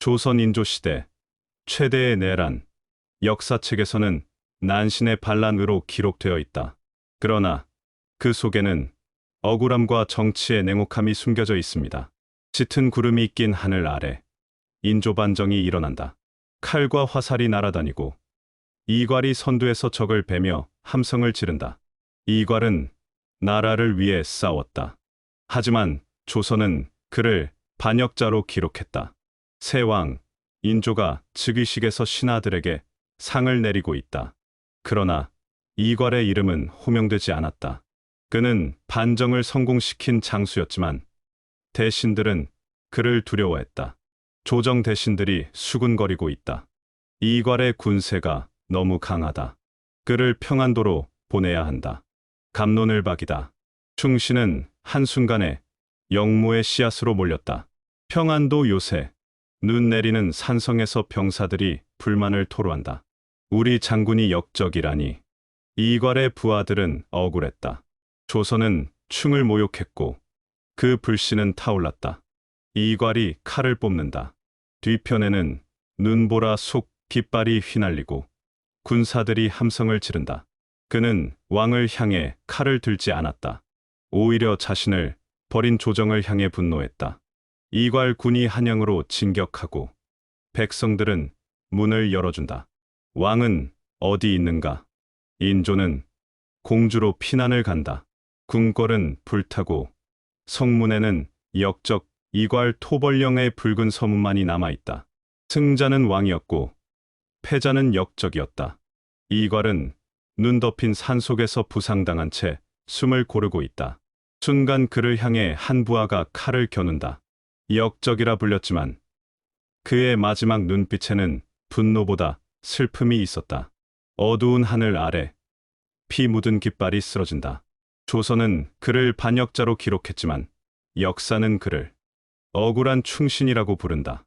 조선 인조 시대 최대의 내란 역사책에서는 난신의 반란으로 기록되어 있다. 그러나 그 속에는 억울함과 정치의 냉혹함이 숨겨져 있습니다. 짙은 구름이 낀 하늘 아래 인조 반정이 일어난다. 칼과 화살이 날아다니고 이괄이 선두에서 적을 베며 함성을 지른다. 이괄은 나라를 위해 싸웠다. 하지만 조선은 그를 반역자로 기록했다. 세왕, 인조가 즉위식에서 신하들에게 상을 내리고 있다. 그러나 이괄의 이름은 호명되지 않았다. 그는 반정을 성공시킨 장수였지만 대신들은 그를 두려워했다. 조정 대신들이 수군거리고 있다. 이괄의 군세가 너무 강하다. 그를 평안도로 보내야 한다. 감론을 박이다. 충신은 한순간에 영모의 씨앗으로 몰렸다. 평안도 요새 눈 내리는 산성에서 병사들이 불만을 토로한다. 우리 장군이 역적이라니. 이괄의 부하들은 억울했다. 조선은 충을 모욕했고 그 불씨는 타올랐다. 이괄이 칼을 뽑는다. 뒤편에는 눈보라 속 깃발이 휘날리고 군사들이 함성을 지른다. 그는 왕을 향해 칼을 들지 않았다. 오히려 자신을 버린 조정을 향해 분노했다. 이괄 군이 한양으로 진격하고 백성들은 문을 열어준다. 왕은 어디 있는가? 인조는 공주로 피난을 간다. 궁궐은 불타고 성문에는 역적 이괄 토벌령의 붉은 서문만이 남아있다. 승자는 왕이었고 패자는 역적이었다. 이괄은 눈 덮인 산속에서 부상당한 채 숨을 고르고 있다. 순간 그를 향해 한 부하가 칼을 겨눈다. 역적이라 불렸지만 그의 마지막 눈빛에는 분노보다 슬픔이 있었다. 어두운 하늘 아래 피 묻은 깃발이 쓰러진다. 조선은 그를 반역자로 기록했지만 역사는 그를 억울한 충신이라고 부른다.